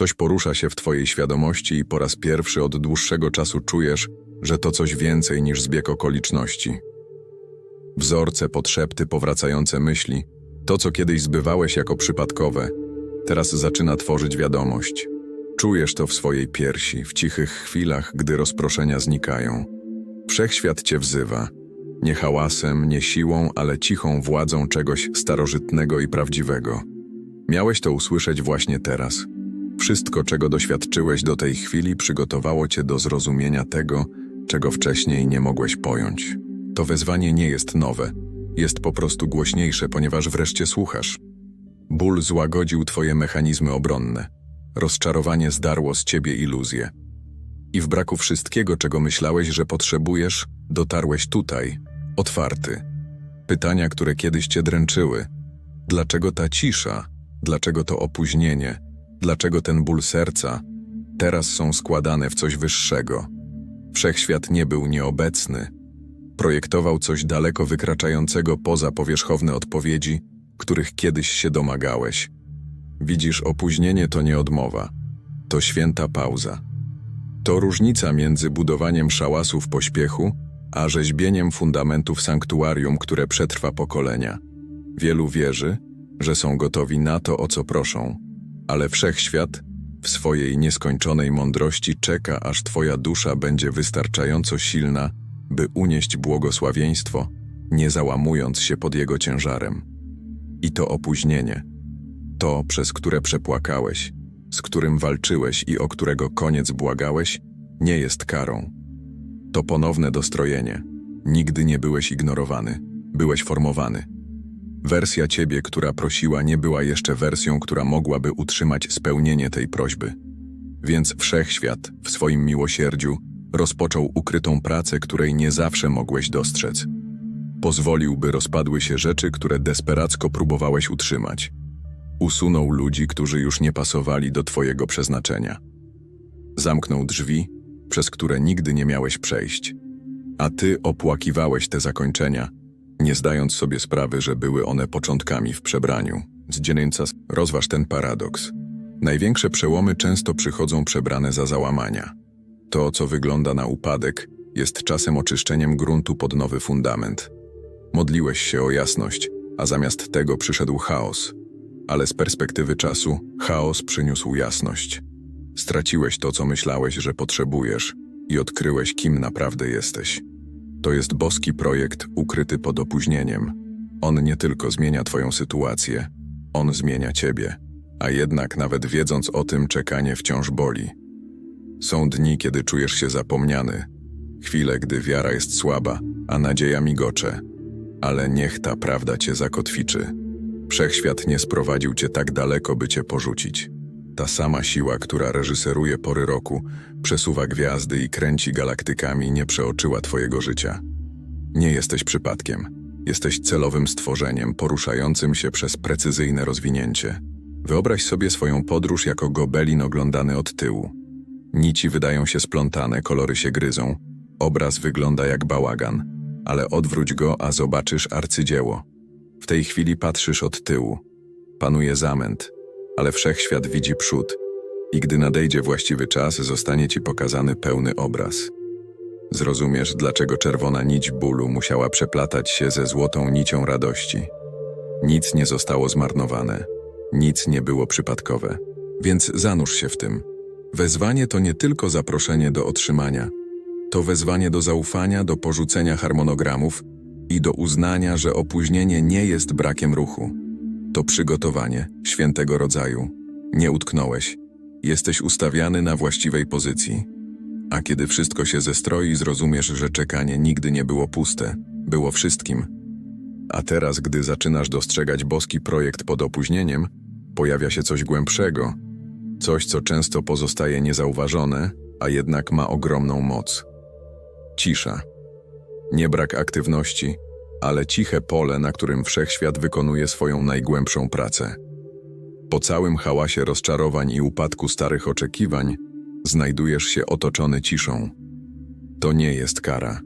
Coś porusza się w twojej świadomości i po raz pierwszy od dłuższego czasu czujesz, że to coś więcej niż zbieg okoliczności. Wzorce, podszepty, powracające myśli, to co kiedyś zbywałeś jako przypadkowe, teraz zaczyna tworzyć wiadomość. Czujesz to w swojej piersi, w cichych chwilach, gdy rozproszenia znikają. Wszechświat cię wzywa. Nie hałasem, nie siłą, ale cichą władzą czegoś starożytnego i prawdziwego. Miałeś to usłyszeć właśnie teraz. Wszystko, czego doświadczyłeś do tej chwili, przygotowało cię do zrozumienia tego, czego wcześniej nie mogłeś pojąć. To wezwanie nie jest nowe, jest po prostu głośniejsze, ponieważ wreszcie słuchasz. Ból złagodził twoje mechanizmy obronne. Rozczarowanie zdarło z ciebie iluzję. I w braku wszystkiego, czego myślałeś, że potrzebujesz, dotarłeś tutaj, otwarty. Pytania, które kiedyś cię dręczyły. Dlaczego ta cisza? Dlaczego to opóźnienie? Dlaczego ten ból serca? Teraz są składane w coś wyższego. Wszechświat nie był nieobecny. Projektował coś daleko wykraczającego poza powierzchowne odpowiedzi, których kiedyś się domagałeś. Widzisz, opóźnienie to nie odmowa. To święta pauza. To różnica między budowaniem szałasów pośpiechu, a rzeźbieniem fundamentów sanktuarium, które przetrwa pokolenia. Wielu wierzy, że są gotowi na to, o co proszą, ale wszechświat w swojej nieskończonej mądrości czeka, aż Twoja dusza będzie wystarczająco silna, by unieść błogosławieństwo, nie załamując się pod jego ciężarem. I to opóźnienie, to, przez które przepłakałeś, z którym walczyłeś i o którego koniec błagałeś, nie jest karą. To ponowne dostrojenie. Nigdy nie byłeś ignorowany, byłeś formowany. Wersja ciebie, która prosiła, nie była jeszcze wersją, która mogłaby utrzymać spełnienie tej prośby. Więc wszechświat, w swoim miłosierdziu, rozpoczął ukrytą pracę, której nie zawsze mogłeś dostrzec. Pozwolił, by rozpadły się rzeczy, które desperacko próbowałeś utrzymać. Usunął ludzi, którzy już nie pasowali do Twojego przeznaczenia. Zamknął drzwi, przez które nigdy nie miałeś przejść. A Ty opłakiwałeś te zakończenia, nie zdając sobie sprawy, że były one początkami w przebraniu. Z dziewięca rozważ ten paradoks. Największe przełomy często przychodzą przebrane za załamania. To, co wygląda na upadek, jest czasem oczyszczeniem gruntu pod nowy fundament. Modliłeś się o jasność, a zamiast tego przyszedł chaos. Ale z perspektywy czasu, chaos przyniósł jasność. Straciłeś to, co myślałeś, że potrzebujesz i odkryłeś, kim naprawdę jesteś. To jest boski projekt ukryty pod opóźnieniem. On nie tylko zmienia Twoją sytuację, on zmienia Ciebie. A jednak, nawet wiedząc o tym, czekanie wciąż boli. Są dni, kiedy czujesz się zapomniany, chwile, gdy wiara jest słaba, a nadzieja migocze. Ale niech ta prawda Cię zakotwiczy. Wszechświat nie sprowadził Cię tak daleko, by Cię porzucić. Ta sama siła, która reżyseruje pory roku, przesuwa gwiazdy i kręci galaktykami, nie przeoczyła Twojego życia. Nie jesteś przypadkiem. Jesteś celowym stworzeniem, poruszającym się przez precyzyjne rozwinięcie. Wyobraź sobie swoją podróż jako gobelin oglądany od tyłu. Nici wydają się splątane, kolory się gryzą. Obraz wygląda jak bałagan, ale odwróć go, a zobaczysz arcydzieło. W tej chwili patrzysz od tyłu. Panuje zamęt, ale wszechświat widzi przód i gdy nadejdzie właściwy czas, zostanie ci pokazany pełny obraz. Zrozumiesz, dlaczego czerwona nić bólu musiała przeplatać się ze złotą nicią radości. Nic nie zostało zmarnowane, nic nie było przypadkowe, więc zanurz się w tym. Wezwanie to nie tylko zaproszenie do otrzymania, to wezwanie do zaufania, do porzucenia harmonogramów i do uznania, że opóźnienie nie jest brakiem ruchu. To przygotowanie świętego rodzaju. Nie utknąłeś. Jesteś ustawiany na właściwej pozycji. A kiedy wszystko się zestroi, zrozumiesz, że czekanie nigdy nie było puste, było wszystkim. A teraz, gdy zaczynasz dostrzegać boski projekt pod opóźnieniem, pojawia się coś głębszego, coś, co często pozostaje niezauważone, a jednak ma ogromną moc. Cisza. Nie brak aktywności, ale ciche pole, na którym wszechświat wykonuje swoją najgłębszą pracę. Po całym hałasie rozczarowań i upadku starych oczekiwań, znajdujesz się otoczony ciszą. To nie jest kara,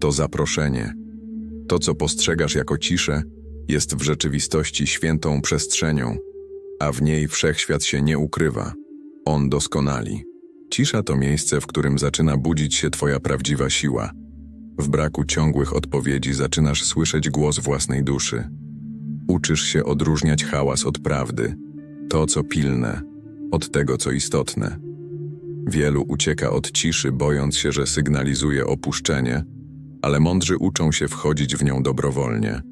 to zaproszenie. To, co postrzegasz jako ciszę, jest w rzeczywistości świętą przestrzenią, a w niej wszechświat się nie ukrywa. On doskonali. Cisza to miejsce, w którym zaczyna budzić się Twoja prawdziwa siła. W braku ciągłych odpowiedzi zaczynasz słyszeć głos własnej duszy. Uczysz się odróżniać hałas od prawdy, to co pilne, od tego co istotne. Wielu ucieka od ciszy, bojąc się, że sygnalizuje opuszczenie, ale mądrzy uczą się wchodzić w nią dobrowolnie.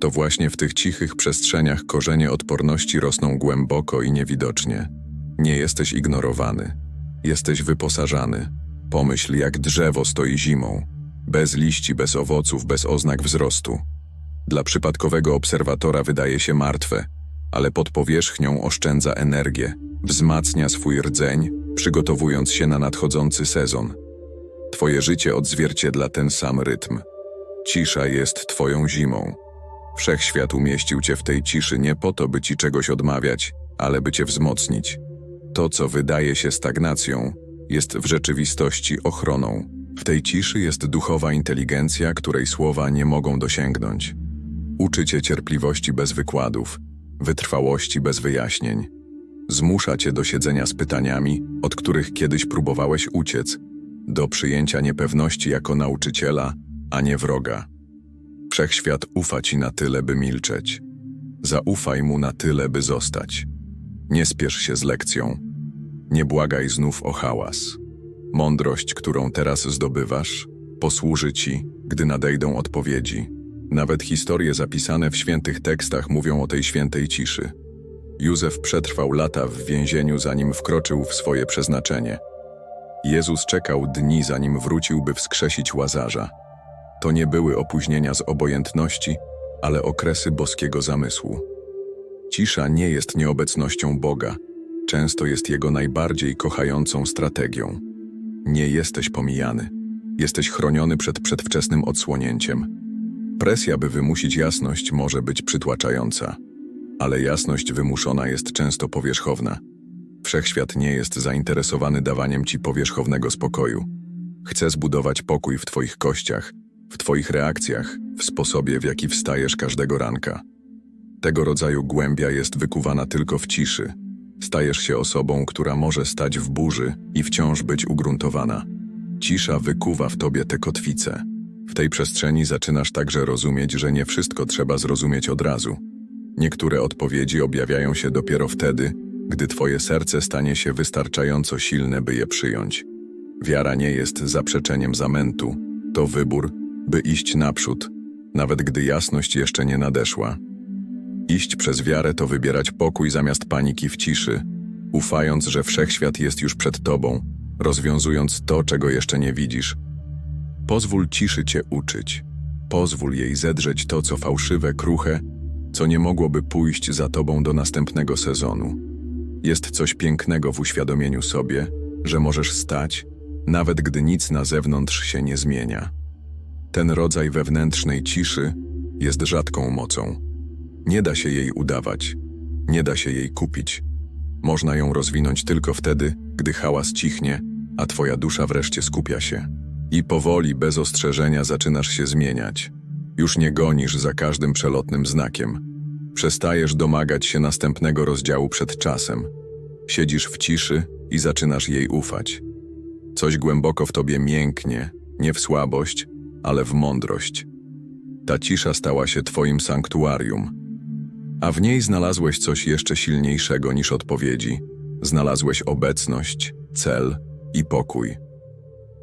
To właśnie w tych cichych przestrzeniach korzenie odporności rosną głęboko i niewidocznie. Nie jesteś ignorowany, jesteś wyposażany. Pomyśl, jak drzewo stoi zimą, bez liści, bez owoców, bez oznak wzrostu. Dla przypadkowego obserwatora wydaje się martwe, ale pod powierzchnią oszczędza energię, wzmacnia swój rdzeń, przygotowując się na nadchodzący sezon. Twoje życie odzwierciedla ten sam rytm. Cisza jest Twoją zimą. Wszechświat umieścił Cię w tej ciszy nie po to, by Ci czegoś odmawiać, ale by Cię wzmocnić. To, co wydaje się stagnacją, jest w rzeczywistości ochroną. W tej ciszy jest duchowa inteligencja, której słowa nie mogą dosięgnąć. Uczy Cię cierpliwości bez wykładów, wytrwałości bez wyjaśnień. Zmusza Cię do siedzenia z pytaniami, od których kiedyś próbowałeś uciec, do przyjęcia niepewności jako nauczyciela, a nie wroga. Wszechświat ufa ci na tyle, by milczeć. Zaufaj mu na tyle, by zostać. Nie spiesz się z lekcją. Nie błagaj znów o hałas. Mądrość, którą teraz zdobywasz, posłuży ci, gdy nadejdą odpowiedzi. Nawet historie zapisane w świętych tekstach mówią o tej świętej ciszy. Józef przetrwał lata w więzieniu, zanim wkroczył w swoje przeznaczenie. Jezus czekał dni, zanim wrócił, by wskrzesić łazarza. To nie były opóźnienia z obojętności, ale okresy boskiego zamysłu. Cisza nie jest nieobecnością Boga, często jest Jego najbardziej kochającą strategią. Nie jesteś pomijany, jesteś chroniony przed przedwczesnym odsłonięciem. Presja, by wymusić jasność, może być przytłaczająca, ale jasność wymuszona jest często powierzchowna. Wszechświat nie jest zainteresowany dawaniem ci powierzchownego spokoju. Chce zbudować pokój w Twoich kościach, w Twoich reakcjach, w sposobie, w jaki wstajesz każdego ranka. Tego rodzaju głębia jest wykuwana tylko w ciszy. Stajesz się osobą, która może stać w burzy i wciąż być ugruntowana. Cisza wykuwa w tobie te kotwice. W tej przestrzeni zaczynasz także rozumieć, że nie wszystko trzeba zrozumieć od razu. Niektóre odpowiedzi objawiają się dopiero wtedy, gdy twoje serce stanie się wystarczająco silne, by je przyjąć. Wiara nie jest zaprzeczeniem zamętu, to wybór, by iść naprzód, nawet gdy jasność jeszcze nie nadeszła. Iść przez wiarę to wybierać pokój zamiast paniki w ciszy, ufając, że wszechświat jest już przed tobą, rozwiązując to, czego jeszcze nie widzisz. Pozwól ciszy cię uczyć. Pozwól jej zedrzeć to, co fałszywe, kruche, co nie mogłoby pójść za tobą do następnego sezonu. Jest coś pięknego w uświadomieniu sobie, że możesz stać, nawet gdy nic na zewnątrz się nie zmienia. Ten rodzaj wewnętrznej ciszy jest rzadką mocą. Nie da się jej udawać, nie da się jej kupić. Można ją rozwinąć tylko wtedy, gdy hałas cichnie, a twoja dusza wreszcie skupia się. I powoli, bez ostrzeżenia, zaczynasz się zmieniać. Już nie gonisz za każdym przelotnym znakiem. Przestajesz domagać się następnego rozdziału przed czasem. Siedzisz w ciszy i zaczynasz jej ufać. Coś głęboko w tobie mięknie, nie w słabość, ale w mądrość. Ta cisza stała się twoim sanktuarium, a w niej znalazłeś coś jeszcze silniejszego niż odpowiedzi. Znalazłeś obecność, cel i pokój.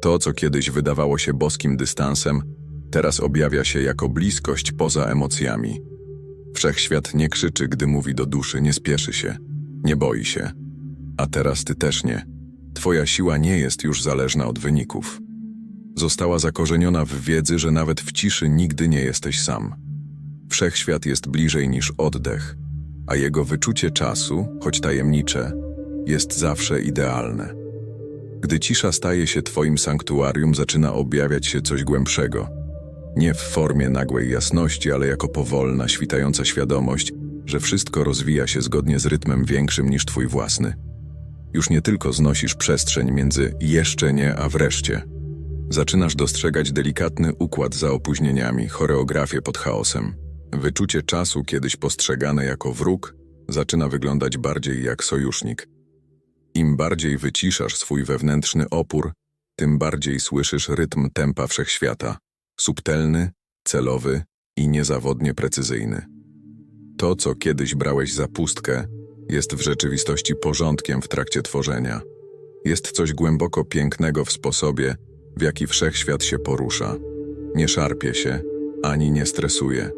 To, co kiedyś wydawało się boskim dystansem, teraz objawia się jako bliskość poza emocjami. Wszechświat nie krzyczy, gdy mówi do duszy, nie spieszy się, nie boi się. A teraz ty też nie. Twoja siła nie jest już zależna od wyników. Została zakorzeniona w wiedzy, że nawet w ciszy nigdy nie jesteś sam. Wszechświat jest bliżej niż oddech, a jego wyczucie czasu, choć tajemnicze, jest zawsze idealne. Gdy cisza staje się Twoim sanktuarium, zaczyna objawiać się coś głębszego. Nie w formie nagłej jasności, ale jako powolna, świtająca świadomość, że wszystko rozwija się zgodnie z rytmem większym niż Twój własny. Już nie tylko znosisz przestrzeń między jeszcze nie, a wreszcie. Zaczynasz dostrzegać delikatny układ za opóźnieniami, choreografię pod chaosem. Wyczucie czasu, kiedyś postrzegane jako wróg, zaczyna wyglądać bardziej jak sojusznik. Im bardziej wyciszasz swój wewnętrzny opór, tym bardziej słyszysz rytm tempa wszechświata. Subtelny, celowy i niezawodnie precyzyjny. To, co kiedyś brałeś za pustkę, jest w rzeczywistości porządkiem w trakcie tworzenia. Jest coś głęboko pięknego w sposobie, w jaki wszechświat się porusza. Nie szarpie się, ani nie stresuje.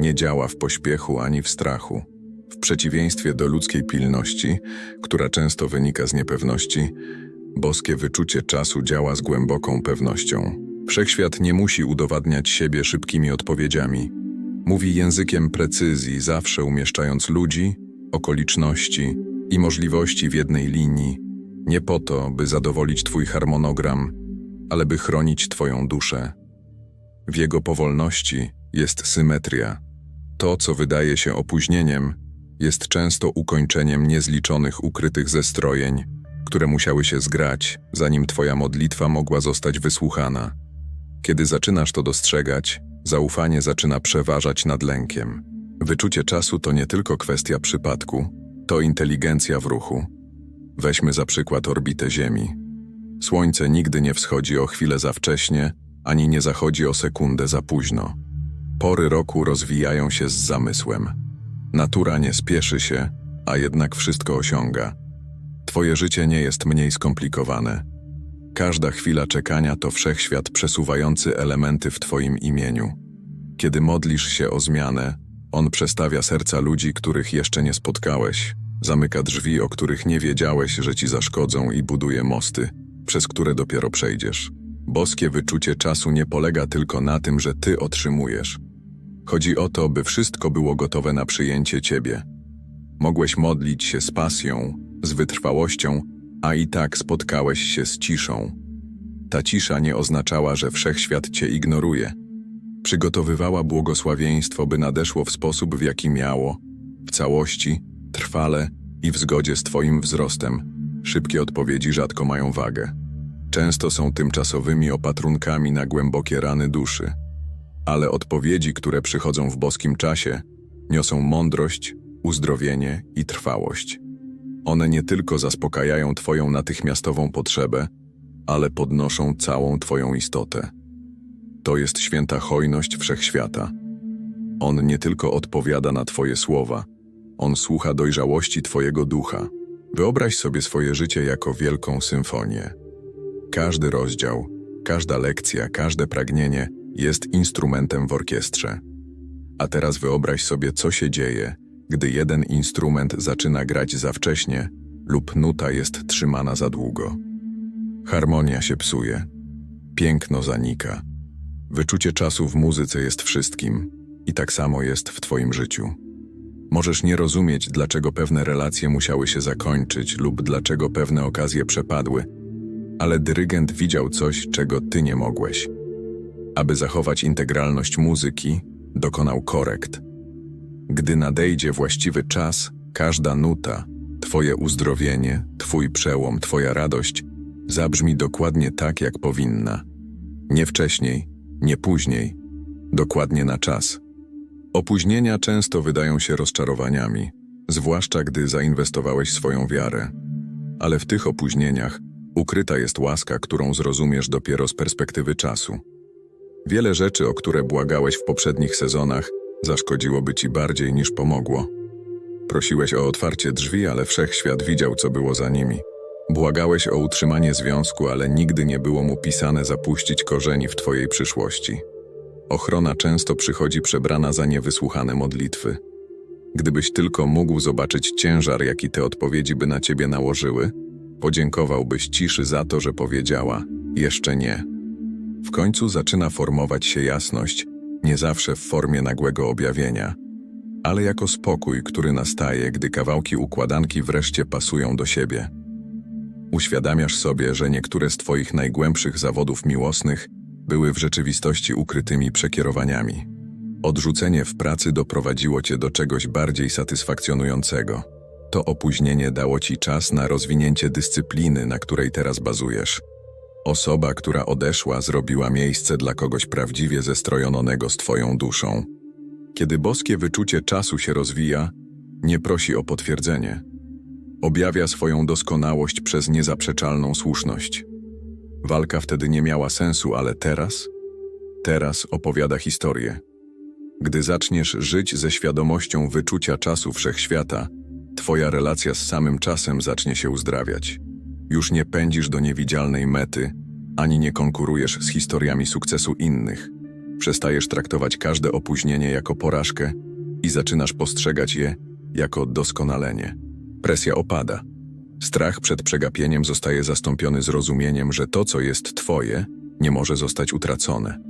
Nie działa w pośpiechu ani w strachu. W przeciwieństwie do ludzkiej pilności, która często wynika z niepewności, boskie wyczucie czasu działa z głęboką pewnością. Wszechświat nie musi udowadniać siebie szybkimi odpowiedziami. Mówi językiem precyzji, zawsze umieszczając ludzi, okoliczności i możliwości w jednej linii, nie po to, by zadowolić Twój harmonogram, ale by chronić Twoją duszę. W jego powolności jest symetria. To, co wydaje się opóźnieniem, jest często ukończeniem niezliczonych ukrytych zestrojeń, które musiały się zgrać, zanim Twoja modlitwa mogła zostać wysłuchana. Kiedy zaczynasz to dostrzegać, zaufanie zaczyna przeważać nad lękiem. Wyczucie czasu to nie tylko kwestia przypadku, to inteligencja w ruchu. Weźmy za przykład orbitę Ziemi. Słońce nigdy nie wschodzi o chwilę za wcześnie, ani nie zachodzi o sekundę za późno. Pory roku rozwijają się z zamysłem. Natura nie spieszy się, a jednak wszystko osiąga. Twoje życie nie jest mniej skomplikowane. Każda chwila czekania to wszechświat przesuwający elementy w Twoim imieniu. Kiedy modlisz się o zmianę, on przestawia serca ludzi, których jeszcze nie spotkałeś, zamyka drzwi, o których nie wiedziałeś, że ci zaszkodzą i buduje mosty, przez które dopiero przejdziesz. Boskie wyczucie czasu nie polega tylko na tym, że ty otrzymujesz. Chodzi o to, by wszystko było gotowe na przyjęcie ciebie. Mogłeś modlić się z pasją, z wytrwałością, a i tak spotkałeś się z ciszą. Ta cisza nie oznaczała, że wszechświat cię ignoruje. Przygotowywała błogosławieństwo, by nadeszło w sposób, w jaki miało, w całości, trwale i w zgodzie z Twoim wzrostem. Szybkie odpowiedzi rzadko mają wagę. Często są tymczasowymi opatrunkami na głębokie rany duszy. Ale odpowiedzi, które przychodzą w boskim czasie, niosą mądrość, uzdrowienie i trwałość. One nie tylko zaspokajają Twoją natychmiastową potrzebę, ale podnoszą całą Twoją istotę. To jest święta hojność wszechświata. On nie tylko odpowiada na Twoje słowa, on słucha dojrzałości Twojego ducha. Wyobraź sobie swoje życie jako wielką symfonię. Każdy rozdział, każda lekcja, każde pragnienie jest instrumentem w orkiestrze. A teraz wyobraź sobie, co się dzieje, gdy jeden instrument zaczyna grać za wcześnie lub nuta jest trzymana za długo. Harmonia się psuje, piękno zanika. Wyczucie czasu w muzyce jest wszystkim i tak samo jest w Twoim życiu. Możesz nie rozumieć, dlaczego pewne relacje musiały się zakończyć lub dlaczego pewne okazje przepadły, ale dyrygent widział coś, czego ty nie mogłeś. Aby zachować integralność muzyki, dokonał korekt. Gdy nadejdzie właściwy czas, każda nuta, twoje uzdrowienie, twój przełom, twoja radość zabrzmi dokładnie tak, jak powinna. Nie wcześniej, nie później, dokładnie na czas. Opóźnienia często wydają się rozczarowaniami, zwłaszcza gdy zainwestowałeś swoją wiarę. Ale w tych opóźnieniach ukryta jest łaska, którą zrozumiesz dopiero z perspektywy czasu. Wiele rzeczy, o które błagałeś w poprzednich sezonach, zaszkodziłoby ci bardziej niż pomogło. Prosiłeś o otwarcie drzwi, ale wszechświat widział, co było za nimi. Błagałeś o utrzymanie związku, ale nigdy nie było mu pisane zapuścić korzeni w twojej przyszłości. Ochrona często przychodzi przebrana za niewysłuchane modlitwy. Gdybyś tylko mógł zobaczyć ciężar, jaki te odpowiedzi by na ciebie nałożyły, podziękowałbyś ciszy za to, że powiedziała: Jeszcze nie. W końcu zaczyna formować się jasność, nie zawsze w formie nagłego objawienia, ale jako spokój, który nastaje, gdy kawałki układanki wreszcie pasują do siebie. Uświadamiasz sobie, że niektóre z Twoich najgłębszych zawodów miłosnych były w rzeczywistości ukrytymi przekierowaniami. Odrzucenie w pracy doprowadziło cię do czegoś bardziej satysfakcjonującego. To opóźnienie dało ci czas na rozwinięcie dyscypliny, na której teraz bazujesz. Osoba, która odeszła, zrobiła miejsce dla kogoś prawdziwie zestrojonego z twoją duszą. Kiedy boskie wyczucie czasu się rozwija, nie prosi o potwierdzenie. Objawia swoją doskonałość przez niezaprzeczalną słuszność. Walka wtedy nie miała sensu, ale teraz? Teraz opowiada historię. Gdy zaczniesz żyć ze świadomością wyczucia czasu wszechświata, twoja relacja z samym czasem zacznie się uzdrawiać. Już nie pędzisz do niewidzialnej mety, ani nie konkurujesz z historiami sukcesu innych. Przestajesz traktować każde opóźnienie jako porażkę i zaczynasz postrzegać je jako doskonalenie. Presja opada. Strach przed przegapieniem zostaje zastąpiony zrozumieniem, że to, co jest Twoje, nie może zostać utracone.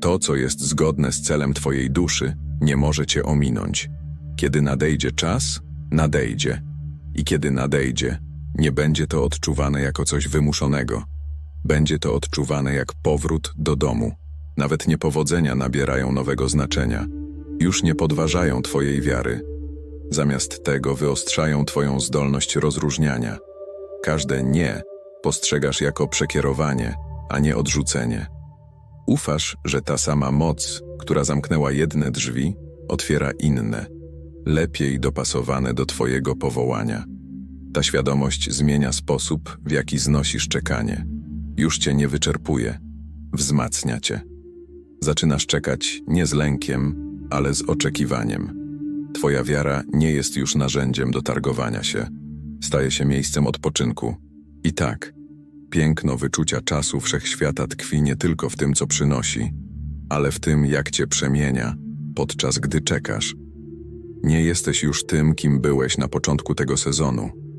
To, co jest zgodne z celem Twojej duszy, nie może Cię ominąć. Kiedy nadejdzie czas, nadejdzie. I kiedy nadejdzie, nie będzie to odczuwane jako coś wymuszonego. Będzie to odczuwane jak powrót do domu. Nawet niepowodzenia nabierają nowego znaczenia. Już nie podważają Twojej wiary. Zamiast tego wyostrzają Twoją zdolność rozróżniania. Każde nie postrzegasz jako przekierowanie, a nie odrzucenie. Ufasz, że ta sama moc, która zamknęła jedne drzwi, otwiera inne, lepiej dopasowane do Twojego powołania. Ta świadomość zmienia sposób, w jaki znosisz czekanie. Już Cię nie wyczerpuje, wzmacnia Cię. Zaczynasz czekać nie z lękiem, ale z oczekiwaniem. Twoja wiara nie jest już narzędziem do targowania się, staje się miejscem odpoczynku. I tak, piękno wyczucia czasu wszechświata tkwi nie tylko w tym, co przynosi, ale w tym, jak cię przemienia, podczas gdy czekasz. Nie jesteś już tym, kim byłeś na początku tego sezonu.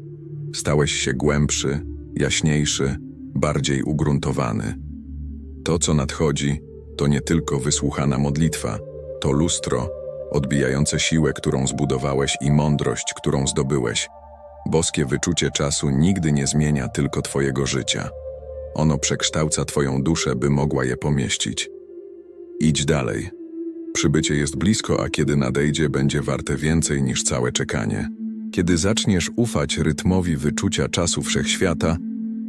Stałeś się głębszy, jaśniejszy, bardziej ugruntowany. To, co nadchodzi, to nie tylko wysłuchana modlitwa, to lustro, odbijające siłę, którą zbudowałeś i mądrość, którą zdobyłeś. Boskie wyczucie czasu nigdy nie zmienia tylko Twojego życia. Ono przekształca Twoją duszę, by mogła je pomieścić. Idź dalej. Przybycie jest blisko, a kiedy nadejdzie, będzie warte więcej niż całe czekanie. Kiedy zaczniesz ufać rytmowi wyczucia czasu wszechświata,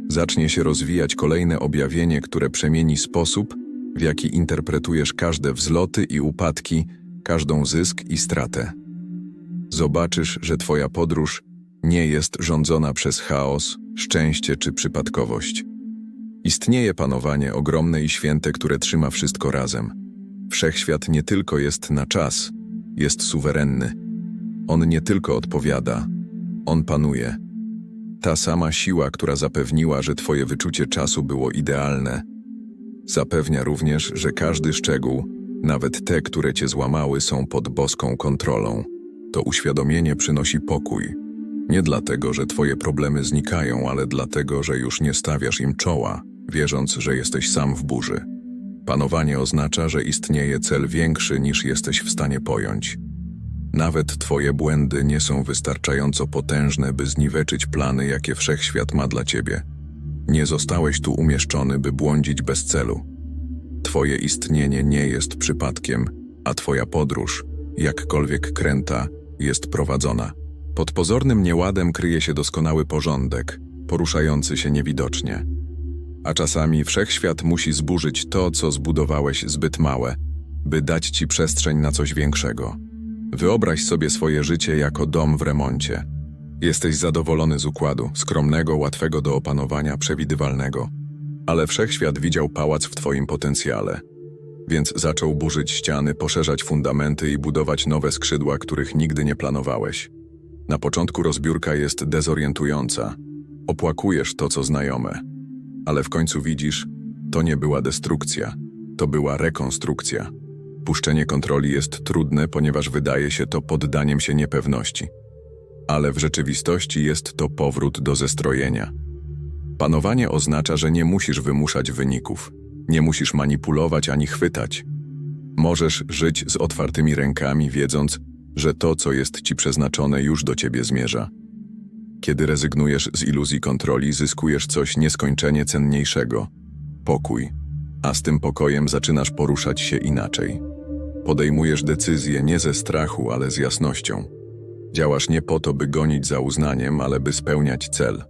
zacznie się rozwijać kolejne objawienie, które przemieni sposób, w jaki interpretujesz każde wzloty i upadki, każdą zysk i stratę. Zobaczysz, że Twoja podróż nie jest rządzona przez chaos, szczęście czy przypadkowość. Istnieje panowanie ogromne i święte, które trzyma wszystko razem. Wszechświat nie tylko jest na czas, jest suwerenny. On nie tylko odpowiada, on panuje. Ta sama siła, która zapewniła, że Twoje wyczucie czasu było idealne, zapewnia również, że każdy szczegół, nawet te, które cię złamały, są pod boską kontrolą. To uświadomienie przynosi pokój. Nie dlatego, że twoje problemy znikają, ale dlatego, że już nie stawiasz im czoła, wierząc, że jesteś sam w burzy. Panowanie oznacza, że istnieje cel większy niż jesteś w stanie pojąć. Nawet twoje błędy nie są wystarczająco potężne, by zniweczyć plany, jakie wszechświat ma dla ciebie. Nie zostałeś tu umieszczony, by błądzić bez celu. Twoje istnienie nie jest przypadkiem, a Twoja podróż, jakkolwiek kręta, jest prowadzona. Pod pozornym nieładem kryje się doskonały porządek, poruszający się niewidocznie. A czasami wszechświat musi zburzyć to, co zbudowałeś zbyt małe, by dać ci przestrzeń na coś większego. Wyobraź sobie swoje życie jako dom w remoncie. Jesteś zadowolony z układu, skromnego, łatwego do opanowania, przewidywalnego – ale wszechświat widział pałac w twoim potencjale. Więc zaczął burzyć ściany, poszerzać fundamenty i budować nowe skrzydła, których nigdy nie planowałeś. Na początku rozbiórka jest dezorientująca. Opłakujesz to, co znajome. Ale w końcu widzisz, to nie była destrukcja, to była rekonstrukcja. Puszczenie kontroli jest trudne, ponieważ wydaje się to poddaniem się niepewności. Ale w rzeczywistości jest to powrót do zestrojenia. Panowanie oznacza, że nie musisz wymuszać wyników, nie musisz manipulować ani chwytać. Możesz żyć z otwartymi rękami, wiedząc, że to, co jest ci przeznaczone, już do ciebie zmierza. Kiedy rezygnujesz z iluzji kontroli, zyskujesz coś nieskończenie cenniejszego pokój, a z tym pokojem zaczynasz poruszać się inaczej. Podejmujesz decyzje nie ze strachu, ale z jasnością. Działasz nie po to, by gonić za uznaniem, ale by spełniać cel.